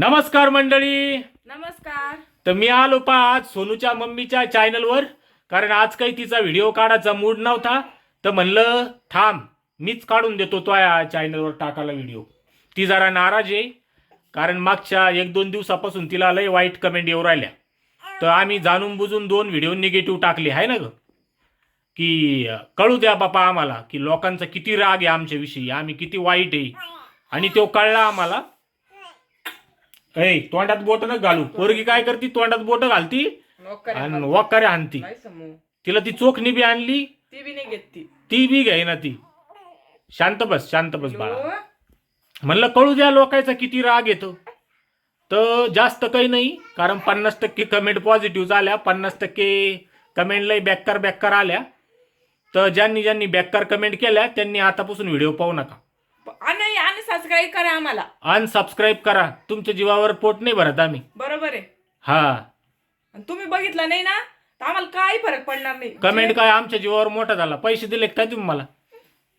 नमस्कार मंडळी. नमस्कार. तर मी आलो पा आज सोनूच्या मम्मीच्या चॅनलवर कारण आज काही तिचा व्हिडिओ काढायचा मूड नव्हता. तर म्हणलं थांब मीच काढून देतो तो या चॅनलवर टाकायला व्हिडिओ ती जरा नाराज आहे. कारण मागच्या एक दोन दिवसापासून तिला लय वाईट कमेंट येऊ राहिल्या. तर आम्ही जाणून बुजून दोन व्हिडिओ निगेटिव्ह टाकले आहे ना ग? की कळू द्या बापा आम्हाला की लोकांचा किती राग आहे आमच्याविषयी. आम्ही किती वाईट आहे. आणि तो कळला आम्हाला. ऐ तोंडात बोट न घालू. पोरगी काय करती? तोंडात बोट घालती? आणि वकारे आणती. तिला ती चोखणी बी आणली. ती बी नाही घेत ती. ती बी घ्याय ना ती. शांत बस शांत बस बाळा? म्हणलं कळू द्या लोकांचा किती राग येतो. तर जास्त काही नाही कारण पन्नास टक्के कमेंट पॉझिटिव्ह आल्या पन्नास टक्के कमेंटलाही बॅक्कार बॅक्कार आल्या. तर ज्यांनी ज्यांनी बॅक्कार कमेंट केल्या त्यांनी आतापासून व्हिडिओ पाहू नका. सबस्क्राईब करा आम्हाला. अनसबस्क्राईब करा. तुमच्या जीवावर पोट नाही भरत आम्ही. बरोबर आहे. हा. आणि तुम्ही बघितलं नाही ना तर आम्हाला काही फरक पडणार नाही. कमेंट जे- काय आमच्या जीवावर मोठा झाला. पैसे दिले काय तुम्ही मला?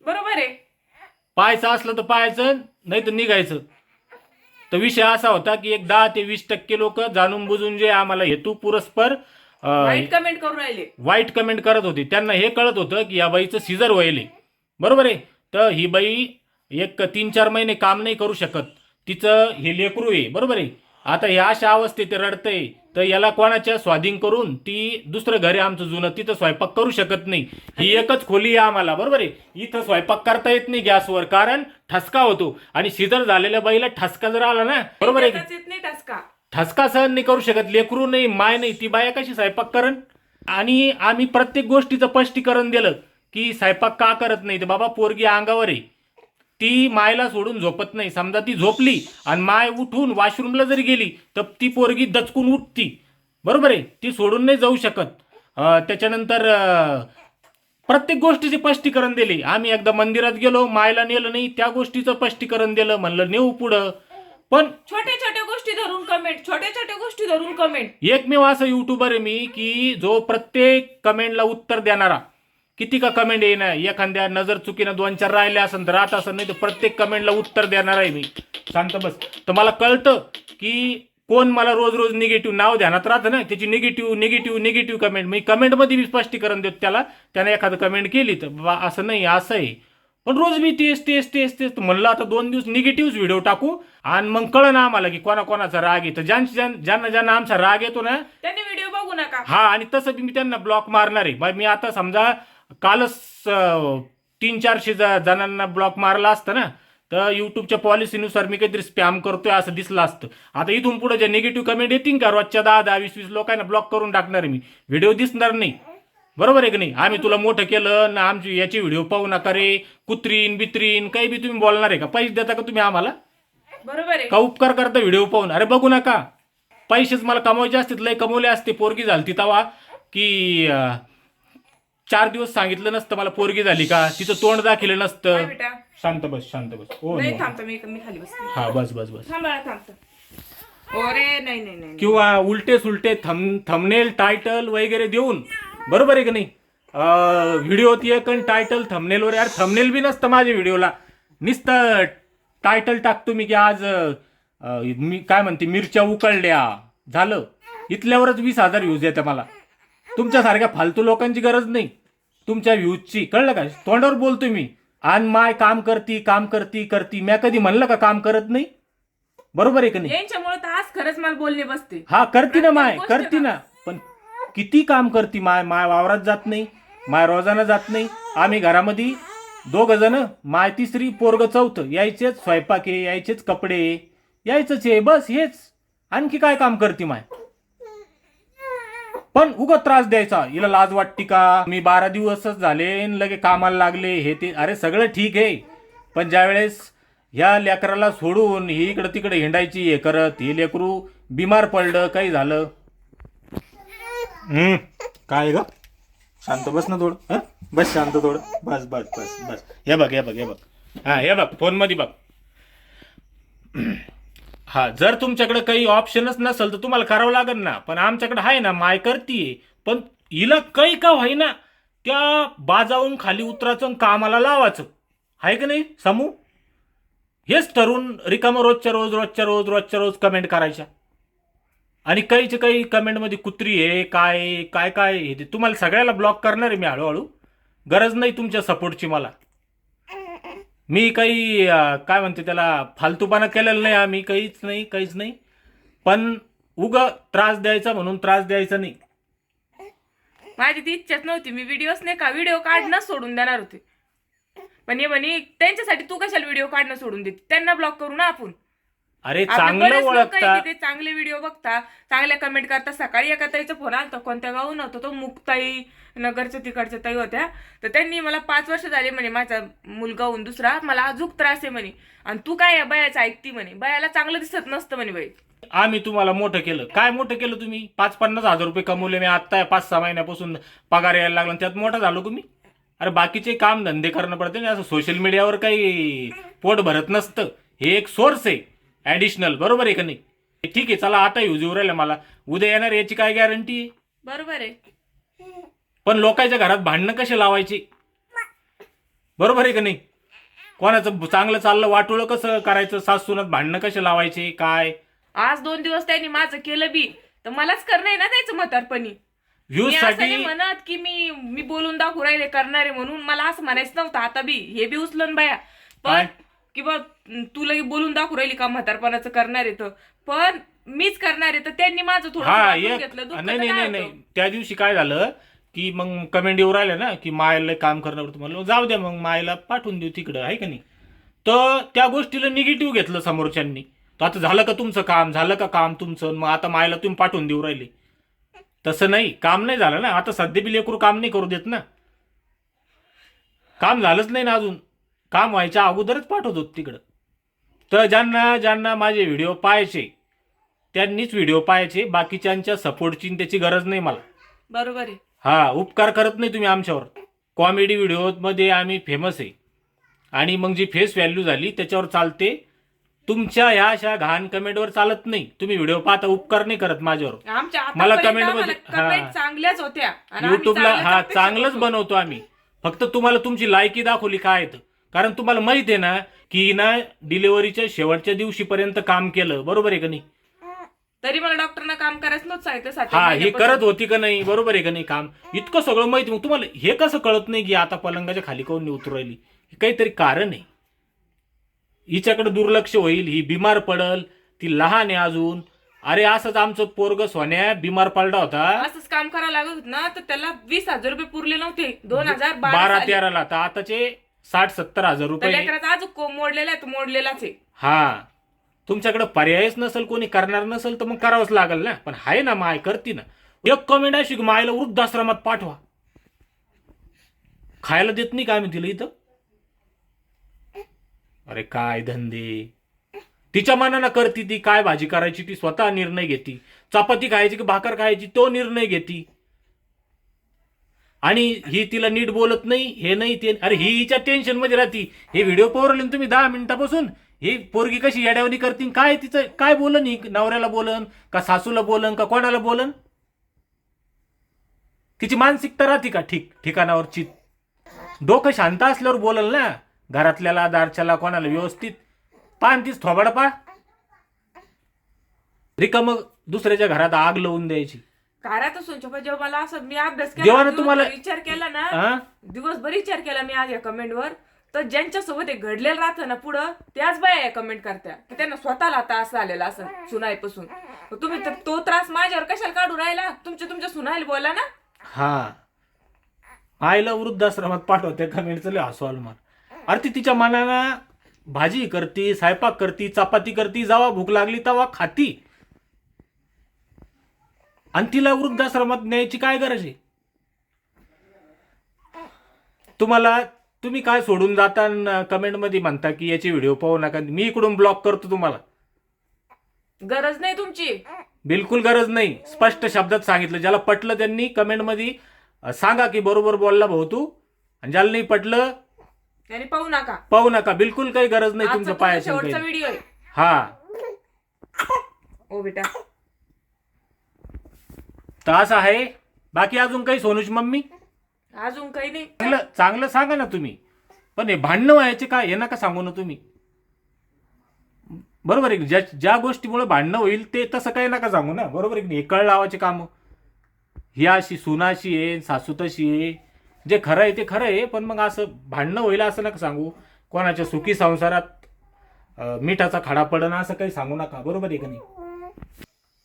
बरोबर आहे. पाहायचं असलं तर पाहायचं नाही तर निघायचं. तर विषय असा होता की एक दहा ते वीस टक्के लोक जाणून बुजून जे आम्हाला हेतू पुरस्पर अं, वाईट कमेंट करून राहिले. वाईट कमेंट करत होती. त्यांना हे कळत होतं की या बाईचं सिझर व्हायले. बरोबर आहे? तर ही बाई एक तीन चार महिने काम नाही करू शकत. तिचं हे लेकरू आहे बरोबर आहे? आता ह्या अशा अवस्थेत ते रडतंय तर याला कोणाच्या स्वाधीन करून ती दुसरं घर आहे आमचं जुनं तिथं स्वयंपाक करू शकत नाही. ही एकच खोली आहे आम्हाला बरोबर आहे? इथं स्वयंपाक करता येत नाही गॅसवर कारण ठसका होतो. आणि सिझर झालेल्या बाईला ठसका जर आला ना बरोबर आहे ठसका सहन नाही करू शकत लेकरू नाही माय नाही ती बाया कशी स्वयंपाक करण? आणि आम्ही प्रत्येक गोष्टीचं स्पष्टीकरण दिलं की स्वयंपाक का करत नाही? तर बाबा पोरगी अंगावर आहे. ती मायला सोडून झोपत नाही. समजा ती झोपली आणि माय उठून वॉशरूमला जरी गेली तर ती पोरगी दचकून उठती. बरोबर आहे? ती सोडून नाही जाऊ शकत. त्याच्यानंतर प्रत्येक गोष्टीचे स्पष्टीकरण दिले. आम्ही एकदा मंदिरात गेलो मायला नेलं नाही त्या गोष्टीचं स्पष्टीकरण दिलं म्हणलं नेऊ पुढं. पण छोट्या छोट्या गोष्टी धरून कमेंट छोट्या छोट्या गोष्टी धरून कमेंट एकमेव असं युट्यूबर आहे मी की जो प्रत्येक कमेंटला उत्तर देणारा किती का कमेंट येणार एखाद्या नजर चुकीनं दोन चार राहिले असेल तर राहत असेल नाही तर प्रत्येक कमेंटला उत्तर देणार आहे मी. शांत बस. तर मला कळतं की कोण मला रोज रोज निगेटिव्ह नाव ध्यानात राहतं ना त्याची निगेटिव्ह निगेटिव्ह निगेटिव्ह कमेंट मी कमेंटमध्ये मी स्पष्टीकरण देतो त्याला. त्याने एखादं कमेंट केली तर बा असं नाही असं आहे. पण रोज मी तेच तेच तेच तेच म्हणलं आता दोन दिवस निगेटिव्ह व्हिडिओ टाकू आणि मग कळलं ना आम्हाला की कोणा कोणाचा राग येतो. ज्यांना ज्यांना आमचा राग येतो ना त्यांनी व्हिडिओ बघू नका. हा आणि तसं मी त्यांना ब्लॉक मारणार आहे. मी आता समजा कालच तीन चारशे ज- जणांना ब्लॉक मारला असतं ना तर युट्यूबच्या पॉलिसीनुसार मी काहीतरी स्पॅम करतोय असं दिसलं असतं. आता इथून पुढे ज्या निगेटिव्ह कमेंट येतील का रोजच्या दहा दहा वीस वीस लोकांना ब्लॉक करून टाकणार आहे मी. व्हिडिओ दिसणार नाही. बरोबर आहे की नाही? आम्ही तुला मोठं केलं ना आमची याची व्हिडिओ पाहू नका रे. कुत्रीन बित्रीन काही बी तुम्ही बोलणार आहे का? पैसे देता का तुम्ही आम्हाला? बरोबर आहे. का उपकार करता व्हिडिओ पाहून? अरे बघू नका. पैसेच मला कमवायचे असतील लय कमवले असते. पोरगी झाली तवा. की चार दिवस सांगितलं नसतं मला पोरगी झाली का? तिचं तोंड दाखिलं नसतं. बेटा. शांत बस शांत बस. हो नाही. थांबतो मी मी खाली बसते. हा बस बस बस. थांबा थांबतो अरे नाही नाही नाही किंवा उलटे सुलटे थम थमनेल टायटल वगैरे देऊन. बरोबर आहे की नाही? व्हिडिओ ती एक टायटल थमनेलवर यार थमनेल बी नसतं माझ्या व्हिडिओला नुसतं टायटल टाकतो मी की आज अं, मी काय म्हणते मिरच्या उकळल्या. झालं. इथल्यावरच वीस हजार व्ह्यूज येते मला. तुमच्यासारख्या फालतू लोकांची गरज नाही. तुमच्या व्ह्यूजची कळलं का? तोंडावर बोलतोय मी. आणि माय काम करती काम करती करती. मी कधी म्हणलं का काम करत नाही? बरोबर आहे की नाही? यांच्यामुळे तर आज खरंच मला बोलणे बसते. हा करती ना माय करती ना. पण किती काम करती माय माय वावरात जात नाही माय रोजानं जात नाही. आम्ही घरामध्ये दोघ जण माय तिसरी पोरग चौथं. यायचेच स्वयंपाक आहे यायचेच कपडे आहे, यायचंच आहे बस हेच. आणखी काय काम करती माय? पण उगत त्रास द्यायचा. हिला लाज वाटती का? मी बारा दिवसच झाले लगे कामाला लागले. हे ते अरे सगळं ठीक आहे. पण ज्यावेळेस ह्या लेकराला सोडून ही इकडं तिकडे हिंडायची हे करत हे लेकरू बिमार पडलं काही झालं? हम्म, काय ग? शांत बस ना थोडं. हं? बस शांत थोडं. बस बस बस बस. हे बघ हे बघ हे बघ. हा हे बघ फोनमध्ये बघ. हा जर तुमच्याकडे काही ऑप्शनच नसेल तर तुम्हाला करावं लागेल ना. पण आमच्याकडे आहे ना माय करतीये. पण हिला काही का होईना त्या बाजावून खाली उतरायचं आणि कामाला लावायचं. आहे का नाही समू? हेच ठरून रिकामं रोजच्या रोज रोजच्या रोज रोजच्या रोज कमेंट करायच्या. आणि काहीचे काही कमेंटमध्ये कुत्री आहे काय काय काय हे ते तुम्हाला सगळ्याला ब्लॉक करणार आहे मी हळूहळू. गरज नाही तुमच्या सपोर्टची मला. मी काही काय म्हणते त्याला फालतूपणा केलेला नाही आम्ही काहीच नाही काहीच नाही. पण उग त्रास द्यायचा म्हणून त्रास द्यायचा नाही. माझी ती इच्छाच नव्हती. मी व्हिडिओच नाही का व्हिडिओ काढणं सोडून देणार होते. पण हे म्हणे त्यांच्यासाठी तू कशाला व्हिडिओ काढणं सोडून देते? त्यांना ब्लॉक करू ना आपण. अरे चांगलं ओळखता. ते चांगले व्हिडिओ बघता चांगल्या कमेंट करता. सकाळी एका ताईचा फोन आलता कोणत्या गावून होता तो? मुक्ताई नगरच्या तिकडच्या ताई होत्या. तर त्यांनी मला पाच वर्ष झाले म्हणे माझा मुलगा होऊन दुसरा मला अजूक त्रास आहे म्हणे. आणि तू काय या बयाचं ऐकती म्हणे. बयाला चांगलं दिसत नसतं म्हणे बाई. आम्ही तुम्हाला मोठं केलं. काय मोठं केलं तुम्ही? पाच पन्नास हजार रुपये कमवले मी आत्ता पाच सहा महिन्यापासून पगार यायला लागला त्यात मोठा झालो तुम्ही? अरे बाकीचे काम धंदे करणं पडते ना असं सोशल मीडियावर काही पोट भरत नसतं. हे एक सोर्स आहे. ॲडिशनल बरोबर आहे का नाही? ठीक आहे चला आता यूज येऊ राहिलं मला. उद्या येणार याची काय गॅरंटी आहे बरोबर आहे. पण लोकांच्या घरात भांडणं कसे लावायचे? बरोबर आहे का नाही? कोणाचं चांगलं चाललं वाटोळं कसं करायचं? सासूनात भांडणं कसे लावायचे? काय? आज दोन दिवस त्यांनी माझं केलं बी. तर मलाच करणं ना त्याचं म्हातारपणी. व्ह्यूजसाठी म्हणत की मी मी बोलून दाखवू राहिले करणारे म्हणून. मला असं म्हणायचं नव्हतं आता बी. हे बी उचलन बाया? पण किंवा तुला बोलून दाखवू राहिली का म्हातारपणाचं करणार आहे तर. पण मीच करणार आहे तर त्यांनी माझं थोडं हा वाटून एक घेतलं. दुःख नाही तर नाही काय नाही होतं? नाही. त्या दिवशी काय झालं की मग कमेंट येऊ राहिले ना की मायला काम करणं पडतं म्हणलं जाऊ द्या मग मायला पाठवून देऊ तिकडं आहे का नाही? तर त्या गोष्टीला निगेटिव्ह घेतलं समोरच्यांनी. तर आता झालं का तुमचं काम? झालं का काम तुमचं? मग आता मायला तुम्ही पाठवून देऊ राहिले. तसं नाही. काम नाही झालं ना. आता सध्या बी लेकरू काम नाही करू देत ना. काम झालंच नाही ना अजून. काम व्हायच्या अगोदरच पाठवत होत तिकडं. तर ज्यांना ज्यांना माझे व्हिडिओ पाहायचे त्यांनीच व्हिडिओ पाहायचे बाकीच्यांच्या सपोर्टची त्याची गरज नाही मला. बरोबर आहे. हा उपकार करत नाही तुम्ही आमच्यावर. कॉमेडी व्हिडिओमध्ये आम्ही फेमस आहे. आणि मग जी फेस व्हॅल्यू झाली त्याच्यावर चालते. तुमच्या ह्या अशा घाण कमेंटवर चालत नाही. तुम्ही व्हिडिओ पाहता उपकार नाही करत माझ्यावर. आमच्या मला आतापर्यंत comment आम्हाला मध्ये- हा. comment चांगल्याच होत्या. आणि आम्ही युट्यूबला चांगल्याच हा अपेक्षा चांगलंच करतो. बनवतो आम्ही. फक्त तुम्हाला तुमची लायकी दाखवली काय येतं कारण तुम्हाला माहीत आहे ना की ना डिलिव्हरीच्या शेवटच्या दिवशीपर्यंत काम केलं. बरोबर आहे का नाही? तरी मला डॉक्टरना काम करायचं नव्हतं सांगितलं हा हे. करत होती का नाही? बरोबर आहे का नाही काम? इतकं सगळं माहिती मग तुम्हाला हे कसं कळत नाही की आता पलंगाच्या खाली काऊन उतरू राहिली? हे काहीतरी कारण आहे. हिच्याकडे दुर्लक्ष होईल ही बिमार पडल ती लहान आहे अजून. अरे असंच आमचं पोरग सोन्या बिमार पडला होता. असंच काम करावं लागत होत ना तर त्याला वीस हजार रुपये पुरले नव्हते. दोन हजार बारा. तेराला. तर आताचे साठ सत्तर हजार तर रुपये. लेकराचा आज को मोडलेला आहे तो मोडलेलाच आहे. हा. तुमच्याकडे पर्यायच नसेल कोणी करणार नसेल तर मग करावंच लागेल ना. पण आहे ना माय करते ना. एक कमेंट अशी की मायला वृद्धाश्रमात पाठवा. खायला देत नाही का आम्ही तिला इथं? अरे काय धंदे. तिच्या मनानं करती ती काय भाजी करायची ती स्वतः निर्णय घेती. चपाती खायची की भाकर खायची तो निर्णय घेती. आणि ही तिला नीट बोलत नाही हे नाही ते अरे ही हिच्या टेन्शनमध्ये राहती. हे व्हिडिओ पोरले तुम्ही दहा मिनिटापासून. ही पोरगी कशी येड्यावणी करतील काय तिचं काय बोलन ही? नवऱ्याला बोलन का सासूला बोलन का कोणाला बोलन? तिची मानसिकता राहते का ठीक ठिकाणावरची? डोकं शांत असल्यावर बोलल ना. घरातल्याला दारच्याला कोणाला व्यवस्थित. पान तीच थोबाड पा. रिका मग दुसऱ्याच्या घरात आग लावून द्यायची. घरात असून जेव्हा जेव्हा मला असं मी अभ्यास केला तुम्हाला- दिवसभर विचार केला ना हा? दिवसभर विचार केला मी आज या कमेंटवर तर ज्यांच्या सोबत हे घडलेलं राहतं ना पुढं त्याच बाया कमेंट करत्या. की त्यांना स्वतःला आता असं आलेलं असं सुनाईपासून. मग तुम्ही तर तो त्रास माझ्यावर कशाला काढू राहिला? तुमच्या तुमच्या सुनायला बोला ना. हा. आईला वृद्धाश्रमात पाठवते कमेंटचं लय हसू आलं मला. अरे ती तिच्या मनाला भाजी करती स्वयंपाक करती चपाती करती जेव्हा भूक लागली तेव्हा खाती. आणि तिला वृद्धाश्रमात न्यायची काय गरज आहे? तुम्हाला तुम्ही काय सोडून जाता कमेंटमध्ये म्हणता की याचे व्हिडिओ पाहू नका. मी इकडून ब्लॉक करतो तुम्हाला. गरज नाही तुमची. बिलकुल गरज नाही. स्पष्ट शब्दात सांगितलं. ज्याला पटलं त्यांनी कमेंटमध्ये सांगा की बरोबर बोलला भाऊ तू. आणि ज्याला नाही पटलं आणि पाहू नका. पाहू नका. बिलकुल काही गरज नाही तुमचं पायाचं व्हिडिओ हा. ओ बेटा. तर असं आहे. बाकी अजून काही सोनूच मम्मी? अजून काही नाही. चांगलं चांगलं सांगा ना तुम्ही. पण हे भांडणं व्हायचे काय हे नका सांगू ना तुम्ही. बरोबर आहे की? ज्या ज्या गोष्टीमुळे भांडणं होईल ते तसं काही नका सांगू ना. बरोबर आहे की नाही? कळ लावायचे कामं. ही अशी सुनाशी आहे सासू तशी आहे. जे खरं आहे ते खरं आहे पण मग असं भांडणं होईल असं नका सांगू. कोणाच्या सुखी संसारात अं, मिठाचा खडा पडणं असं काही सांगू नका. बरोबर आहे का नाही?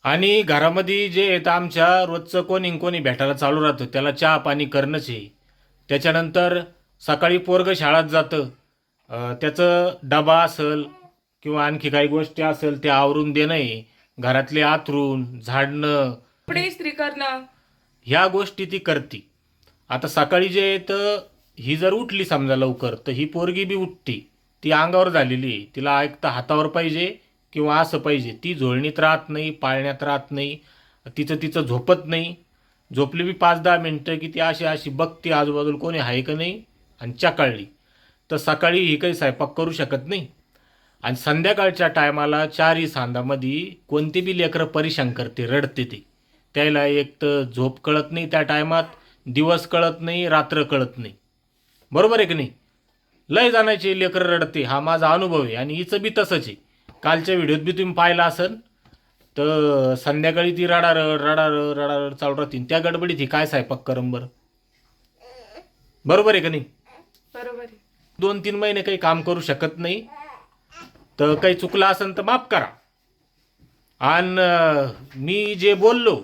आणि घरामध्ये जे येतं आमच्या रोजचं कोणी कोणी भेटायला चालू राहतं. त्याला चहा पाणी करणंच आहे त्याच्यानंतर सकाळी पोरग शाळेत जातं. त्याचं डबा असेल किंवा आणखी काही गोष्टी असेल ते आवरून देणं आहे घरातले आथरून झाडणं. कपडे इस्त्री करणं. ह्या गोष्टी ती करते. आता सकाळी जे तर ही जर उठली समजा लवकर तर ही पोरगी बी उठते. ती अंगावर झालेली आहे. तिला ऐकता हातावर पाहिजे किंवा असं पाहिजे ती झोळणीत राहत नाही पाळण्यात राहत नाही तिचं तिचं झोपत नाही. झोपली बी पाच दहा मिनटं की ती अशी अशी बघते आजूबाजूला कोणी आहे का नाही आणि चकाळली. तर सकाळी ही काही स्वयंपाक करू शकत नाही. आणि संध्याकाळच्या टायमाला चारही सांधामध्ये कोणते बी लेकरं परिशान करते रडते ते. त्याला एक तर झोप कळत नाही त्या टायमात दिवस कळत नाही रात्र कळत नाही. बरोबर आहे की नाही? लय जाण्याची लेकरं रडते हा माझा अनुभव आहे आणि हिचं बी तसंच आहे. कालच्या व्हिडिओत बी तुम्ही पाहिला असन तर संध्याकाळी ती रडार रडार रडार चालू राहतील. त्या गडबडीत ही काय स्वयंपाक करम बरं बरोबर आहे का नाही? बरोबर आहे. दोन तीन महिने काही काम करू शकत नाही. तर काही चुकलं असेल तर माफ करा. आणि मी जे बोललो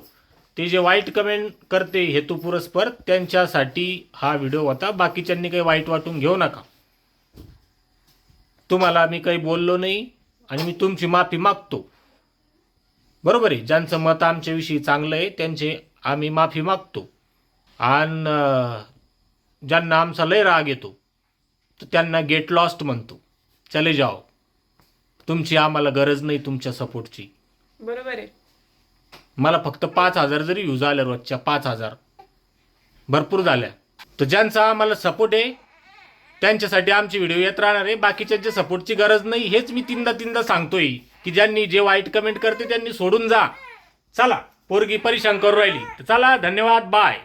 ते जे वाईट कमेंट करते हेतुपुरस्पर त्यांच्यासाठी हा व्हिडिओ होता. बाकीच्यांनी काही वाईट वाटून घेऊ नका. तुम्हाला मी काही बोललो नाही. आणि मी तुमची माफी मागतो. बरोबर आहे. ज्यांचं मत आमच्याविषयी चांगलं आहे त्यांचे आम्ही माफी मागतो. आणि ज्यांना आमचा लय राग येतो तर त्यांना गेट लॉस्ट म्हणतो. चले जाओ. तुमची आम्हाला गरज नाही तुमच्या सपोर्टची. बरोबर आहे. मला फक्त पाच हजार जरी व्ह्यूज आल्या रोजच्या पाच हजार भरपूर झाल्या. तर ज्यांचा आम्हाला सपोर्ट आहे त्यांच्यासाठी आमचे व्हिडिओ येत राहणार आहे. बाकीच्यांच्या सपोर्टची गरज नाही. हेच मी तीनदा तीनदा सांगतोय की ज्यांनी जे वाईट कमेंट करते त्यांनी सोडून जा. चला पोरगी परेशान करू राहिली. तर चला धन्यवाद. बाय